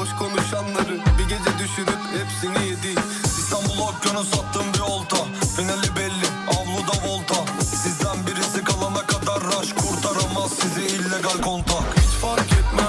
boş konuşanları Bir gece düşünüp hepsini yedi. İstanbul'a okyanus attım bir olta. Finali belli avluda volta. Sizden birisi kalana kadar raş Kurtaramaz sizi illegal kontak. Hiç fark etmez.